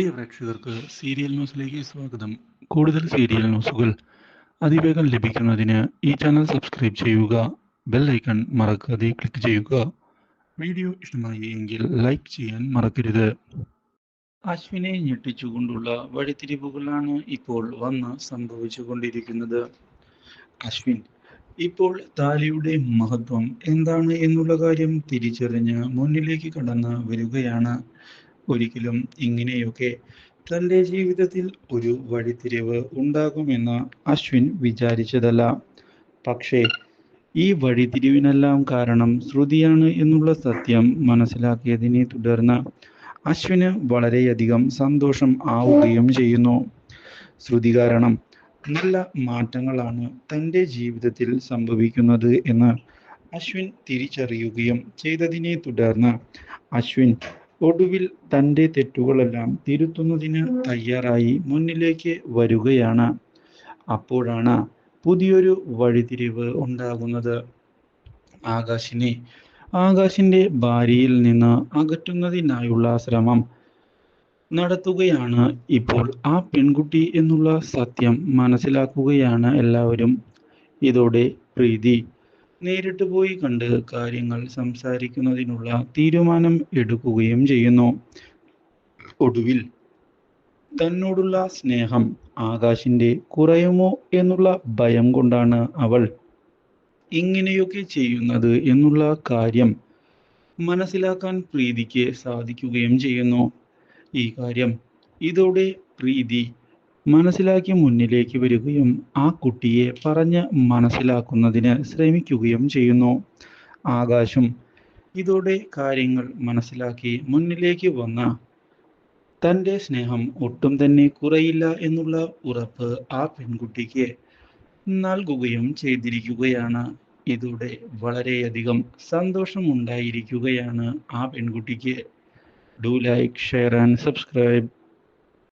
പ്രിയ പ്രേക്ഷകർക്ക് സീരിയൽ ന്യൂസിലേക്ക് സ്വാഗതം. കൂടുതൽ സീരിയൽ ന്യൂസുകൾ അതിവേഗം ലഭിക്കുന്നതിന് ഈ ചാനൽ സബ്സ്ക്രൈബ് ചെയ്യുക ബെൽ ഐക്കൺ മറക്കാതെ ക്ലിക്ക് ചെയ്യുക. വീഡിയോ ഇഷ്ടമായി എങ്കിൽ ലൈക്ക് ചെയ്യാൻ മറക്കരുത്. അശ്വിനെ ഞെട്ടിച്ചുകൊണ്ടുള്ള വഴിത്തിരിവുകളാണ് ഇപ്പോൾ വന്ന് സംഭവിച്ചുകൊണ്ടിരിക്കുന്നത്. അശ്വിൻ ഇപ്പോൾ താലിയുടെ മഹത്വം എന്താണ് എന്നുള്ള കാര്യം തിരിച്ചറിഞ്ഞ് മുന്നിലേക്ക് കടന്ന് വരികയാണ് ഒരിക്കലും ഇങ്ങനെയൊക്കെ തന്റെ ജീവിതത്തിൽ ഒരു വഴിത്തിരിവ് ഉണ്ടാകുമെന്ന് അശ്വിൻ വിചാരിച്ചതല്ല. പക്ഷേ ഈ വഴിത്തിരിവിനെല്ലാം കാരണം ശ്രുതിയാണ് എന്നുള്ള സത്യം മനസ്സിലാക്കിയതിനെ തുടർന്ന് അശ്വിന് വളരെയധികം സന്തോഷം ആവുകയും ചെയ്യുന്നു. ശ്രുതി കാരണം നല്ല മാറ്റങ്ങളാണ് തന്റെ ജീവിതത്തിൽ സംഭവിക്കുന്നത് എന്ന് അശ്വിൻ തിരിച്ചറിയുകയും ചെയ്തതിനെ തുടർന്ന് അശ്വിൻ ഒടുവിൽ തന്റെ തെറ്റുകളെല്ലാം തിരുത്തുന്നതിന് തയ്യാറായി മുന്നിലേക്ക് വരികയാണ്. അപ്പോഴാണ് പുതിയൊരു വഴിതിരിവ് ഉണ്ടാകുന്നത്. ആകാശിനെ ആകാശിന്റെ ഭാര്യയിൽ നിന്ന് അകറ്റുന്നതിനായുള്ള ശ്രമം നടത്തുകയാണ് ഇപ്പോൾ ആ പെൺകുട്ടി എന്നുള്ള സത്യം മനസ്സിലാക്കുകയാണ് എല്ലാവരും. ഇതോടെ പ്രീതി നേരിട്ട് പോയി കണ്ട് കാര്യങ്ങൾ സംസാരിക്കുന്നതിനുള്ള തീരുമാനം എടുക്കുകയും ചെയ്യുന്നു. ഒടുവിൽ തന്നോടുള്ള സ്നേഹം ആകാശിന്റെ കുറയുമോ എന്നുള്ള ഭയം കൊണ്ടാണ് അവൾ ഇങ്ങനെയൊക്കെ ചെയ്യുന്നത് എന്നുള്ള കാര്യം മനസ്സിലാക്കാൻ പ്രീതിക്ക് സാധിക്കുകയും ചെയ്യുന്നു. ഈ കാര്യം ഇതോടെ പ്രീതി മനസ്സിലാക്കി മുന്നിലേക്ക് വരികയും ആ കുട്ടിയെ പറഞ്ഞ് മനസ്സിലാക്കുന്നതിന് ശ്രമിക്കുകയും ചെയ്യുന്നു. ആകാശം ഇതോടെ കാര്യങ്ങൾ മനസ്സിലാക്കി മുന്നിലേക്ക് വന്ന തന്റെ സ്നേഹം ഒട്ടും തന്നെ കുറയില്ല എന്നുള്ള ഉറപ്പ് ആ പെൺകുട്ടിക്ക് നൽകുകയും ചെയ്തിരിക്കുകയാണ്. ഇതോടെ വളരെയധികം സന്തോഷമുണ്ടായിരിക്കുകയാണ് ആ പെൺകുട്ടിക്ക്. Do like share and subscribe